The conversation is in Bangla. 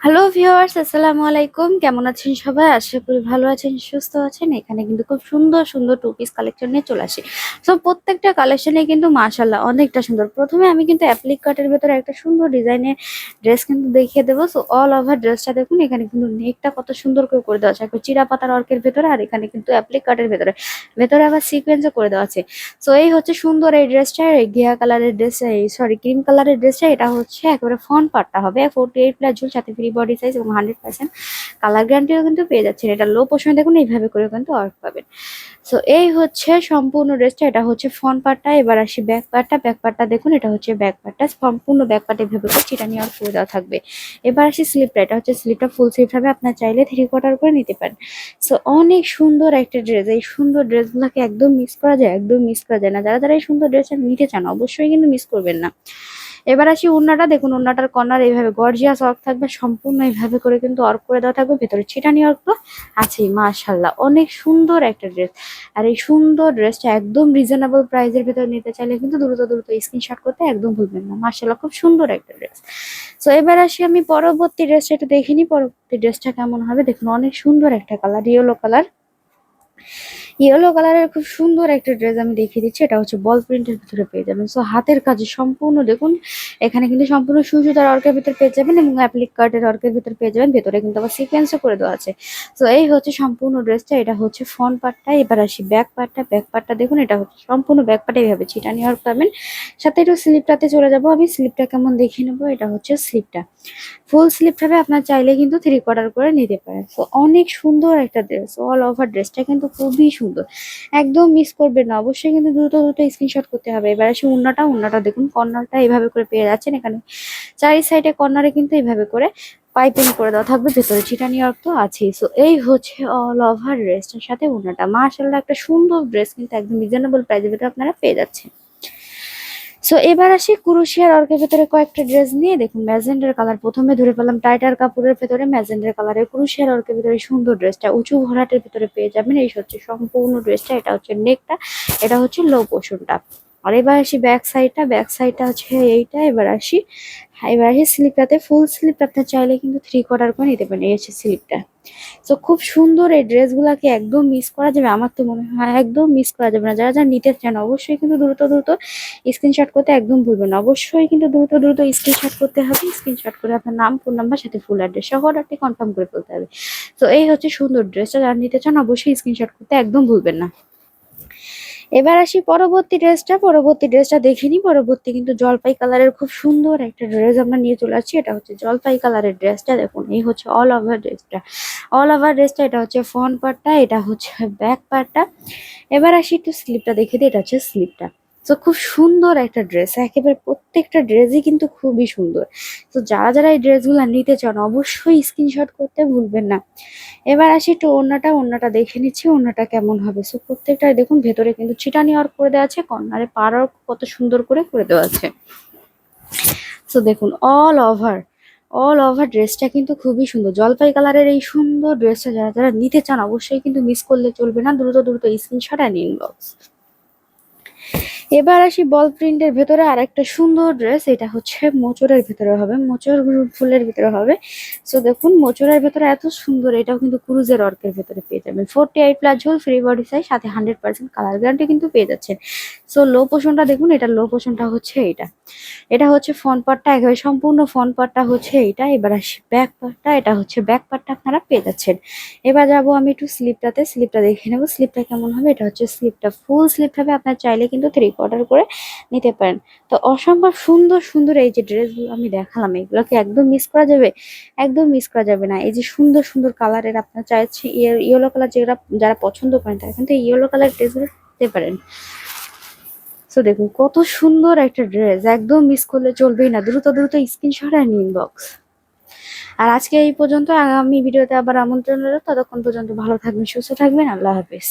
হ্যালো ভিউয়ার্স আসসালামু আলাইকুম। কেমন আছেন সবাই? আশা করি ভালো আছেন, সুস্থ আছেন। এখানে কিন্তু খুব সুন্দর সুন্দর টু পিস কালেকশন নিয়ে চলে আসি। সো প্রত্যেকটা কালেকশনে কিন্তু মাশাল্লাহ অনেকটা সুন্দর। প্রথমে আমি কিন্তু অ্যাপ্লিক কাটের ভেতরে একটা সুন্দর ডিজাইনের ড্রেস কিন্তু দেখিয়ে দেবো। সো অল ওভার ড্রেসটা দেখুন, এখানে কিন্তু নেকটা কত সুন্দর করে করে দেওয়া আছে। চিরা পাতার অর্কের ভেতরে আর এখানে কিন্তু অ্যাপ্লিক কাটের ভেতরে। ভেতরে আবার সিকোয়েন্সও করে দেওয়া আছে। সো এই হচ্ছে সুন্দর এই ড্রেসটা এই ঘিয়া কালারের ড্রেস এই সরি ক্রিম কালারের ড্রেসটা এটা হচ্ছে একেবারে ফন পার্টটা হবে। ফোর্টি এইট প্লাস ঝুল সাথে ফ্রি বডি সাইজ এবং হান্ড্রেড পার্সেন্ট কালার গ্যারান্টিও কিন্তু পেয়ে যাচ্ছেন। এটা লো পোষণে দেখুন, এইভাবে করে কিন্তু অর্ক পাবেন। সো এই হচ্ছে সম্পূর্ণ ড্রেসটা এটা হচ্ছে ফ্রন্ট পার্টটা এবার আসি ব্যাক পার্টটা ব্যাক পার্টটা দেখুন, এটা হচ্ছে ব্যাক পার্টটা সম্পূর্ণ ব্যাক পার্টে এভাবে করে চিটানি অর্ক করে দেওয়া থাকবে। এবার আসি স্লিপটা এটা হচ্ছে স্লিপটা ফুল স্লিপ হবে। আপনার চাইলে থ্রি কোয়ার্টার করে নিতে পারেন। সো অনেক সুন্দর একটা ড্রেস এই সুন্দর ড্রেসগুলোকে একদম মিস করা যায়, একদম মিস করা যায় না। যারা যারা এই সুন্দর ড্রেসটা নিতে চান, অবশ্যই কিন্তু মিস করবেন না। এবার আসি উন্নাটা। দেখুন, উন্নাটার কর্নার এইভাবে গর্জিয়াস অর্ক থাকবে। সম্পূর্ণ এইভাবে করে কিন্তু অর্ক করে দেওয়া থাকবে। ভেতরে ছিটানি অর্ক তো আছেই মাশাল্লাহ অনেক সুন্দর একটা ড্রেস আর এই সুন্দর ড্রেসটা একদম রিজনেবল প্রাইসের ভেতরে নিতে চাইলে কিন্তু দ্রুত দ্রুত স্ক্রিনশট করতে একদম ভুলবেন না। মাশাল্লাহ খুব সুন্দর একটা ড্রেস সো এবার আসি আমি পরবর্তী ড্রেসটা একটু দেখিনি পরবর্তী ড্রেসটা কেমন হবে? দেখুন, অনেক সুন্দর একটা কালার ইয়েলো কালার ইয়েলো কালারের খুব সুন্দর একটা ড্রেস আমি দেখিয়ে দিচ্ছি। এটা হচ্ছে বল প্রিন্টের ভিতরে পেয়ে যাবেন। সো হাতের কাজে সম্পূর্ণ দেখুন, এখানে কিন্তু সম্পূর্ণ সুজুতার অর্কের ভিতরে পেয়ে যাবেন এবং অ্যাপ্লিক কার্ডের অর্কের ভিতরে পেয়ে যাবেন। ভেতরে কিন্তু আবার সিকোয়েন্সও করে দেওয়া আছে। সো এই হচ্ছে সম্পূর্ণ ড্রেসটা এটা হচ্ছে ফ্রন্ট পার্টটা এবার আসি ব্যাক পার্টটা ব্যাক পার্টটা দেখুন, এটা হচ্ছে সম্পূর্ণ ব্যাক পার্টে এইভাবে ছিটানি অর্ক পাবেন সাথে একটু স্লিপটাতে চলে যাব আমি। স্লিপটা কেমন দেখিয়ে নেব? এটা হচ্ছে স্লিপটা ফুল স্লিপ হবে আপনার চাইলে কিন্তু থ্রি কোয়ার্টার করে নিতে পারেন। সো অনেক সুন্দর একটা ড্রেস অল ওভার ড্রেসটা কিন্তু খুবই সুন্দর। একদম মিস করবেন না। অবশ্যই কিন্তু দ্রুত দ্রুত স্ক্রিনশট করতে হবে। এবার আসি উন্নাটা উন্নাটা দেখুন। কর্নারটা এইভাবে করে পেয়ে যাচ্ছেন এখানে। চারি সাইডে কর্নারে কিন্তু এইভাবে করে পাইপিং করে দেওয়া থাকবে। ভেতরে চিটানি অর্থ আছেই সো এই হচ্ছে অল ওভার ড্রেসটার সাথে উন্নাটা মার্শাল্লাহ একটা সুন্দর ড্রেস কিন্তু একদম রিজনেবল ভিতরে আপনারা পেয়ে যাচ্ছেন। সো এবার আসি কুরুশিয়ার অর্কের ভেতরে কয়েকটা ড্রেস নিয়ে। দেখুন, ম্যাজেন্ডার কালার প্রথমে ধরে পেলাম টাইটার কাপড়ের ভেতরে। ম্যাজেন্ডার কালারের কুরুশিয়ার অর্কের ভেতরে সুন্দর ড্রেসটা উঁচু ভরাটের ভেতরে পেয়ে যাবেন। এই হচ্ছে সম্পূর্ণ ড্রেসটা এটা হচ্ছে নেকটা এটা হচ্ছে লো পোর্শনটা আর এবার আসি ব্যাক সাইডটা ব্যাক সাইডটা হচ্ছে এইটা, এবার আসি। এবার আসি স্লিপটাতে ফুল স্লিপ আপনার চাইলে কিন্তু থ্রি কোয়ার্টার করে নিতে পারেন এই হচ্ছে স্লিপটা তো খুব সুন্দর এই ড্রেসগুলোকে একদম মিস করা যাবে, আমার তো মনে হয় একদম মিস করা যাবে না। যারা যারা নিতে চান, অবশ্যই কিন্তু দ্রুত দ্রুত স্ক্রিনশট করতে একদম ভুলবেন না। অবশ্যই কিন্তু দ্রুত দ্রুত স্ক্রিনশট করতে হবে। স্ক্রিনশট করে আপনার নাম ফোন নাম্বার সাথে ফুল অ্যাড্রেস সহ অর্ডারটি কনফার্ম করে ফেলতে হবে। তো এই হচ্ছে সুন্দর ড্রেসটা যারা নিতে চান, অবশ্যই স্ক্রিনশট করতে একদম ভুলবেন না। এবার আসি পরবর্তী ড্রেসটা। পরবর্তী ড্রেসটা দেখিনি, পরবর্তী কিন্তু জলপাই কালারের খুব সুন্দর একটা ড্রেস আমরা নিয়ে চলে আসছি। এটা হচ্ছে জলপাই কালারের ড্রেসটা, দেখুন, এই হচ্ছে অল ওভার ড্রেসটা। অল ওভার ড্রেসটা, এটা হচ্ছে ফ্রন্ট পার্টটা এটা হচ্ছে ব্যাক পার্টটা এবার আসি একটু স্লিপটা দেখে দিই, এটা হচ্ছে স্লিপটা তো খুব সুন্দর একটা ড্রেস একেবারে প্রত্যেকটা ড্রেসই কিন্তু খুবই সুন্দর। তো যারা যারা এই ড্রেসগুলো নিতে চান, অবশ্যই স্ক্রিনশট করতে ভুলবেন না। এবার আসি একটু ওড়নাটা ওড়নাটা দেখে নিচ্ছি, ওড়নাটা কেমন হবে। সো প্রত্যেকটা দেখুন, ভেতরে কিন্তু চিটানি ওয়ার্ক করে দেওয়া আছে, কর্নারে work কত সুন্দর করে করে দেওয়া আছে। সো দেখুন অল ওভার অল ওভার ড্রেসটা কিন্তু খুবই সুন্দর। জলপাই কালারের এই সুন্দর ড্রেসটা যারা যারা নিতে চান, অবশ্যই কিন্তু মিস করলে চলবে না। দ্রুত দ্রুত স্ক্রিনশট অ্যান্ড ইনবক্স এবার আসি বল প্রিন্টের ভেতরে। আর একটা সুন্দর ড্রেস এটা হচ্ছে মোচরের ভেতরে হবে। মোচর ফুলের ভেতরে হবে। সো দেখুন মোচরের ভেতরে এত সুন্দর, এটাও কিন্তু ক্রুজের অর্কের ভেতরে পেয়ে যাবেন। ফোরটি এইট প্লাস ঝোল ফ্রি বডি সাইজ সাথে হান্ড্রেড পার্সেন্ট কালার গ্যারান্টি কিন্তু পেয়ে যাচ্ছেন। সো লো পোষণটা দেখুন, এটা লো পোষণটা হচ্ছে এটা এটা হচ্ছে ফ্রন্ট পার্টটা একেবারে সম্পূর্ণ ফ্রন্ট পার্টটা হচ্ছে এইটা। এবার আসি ব্যাক পার্টটা এটা হচ্ছে ব্যাক পার্টটা আপনারা পেয়ে যাচ্ছেন। এবার যাব আমি একটু স্লিপটাতে স্লিপটা দেখে নেব স্লিপটা কেমন হবে। এটা হচ্ছে স্লিপটা ফুল স্লিপ হবে আপনার চাইলে কিন্তু থ্রি কোয়ার্টার করে নিতে পারেন। তো অসম্ভব সুন্দর সুন্দর এই যে ড্রেসগুলো আমি দেখালাম, এগুলোকে একদম মিস করা যাবে, একদম মিস করা যাবে না। এই যে সুন্দর সুন্দর কালারের আপনার চাইছে ইয়েলো কালার যেগুলো যারা পছন্দ করেন, তারা কিন্তু ইয়েলো কালার ড্রেসগুলো নিতে পারেন। সো দেখুন, কত সুন্দর একটা ড্রেস একদম মিস করলে চলবেই না। দ্রুত দ্রুত স্ক্রিনশট অ্যান্ড ইনবক্স আর আজকে এই পর্যন্ত, আগামী ভিডিওতে আবার আমন্ত্রণ রইল। ততক্ষণ পর্যন্ত ভালো থাকবেন, সুস্থ থাকবেন। আল্লাহ হাফেজ।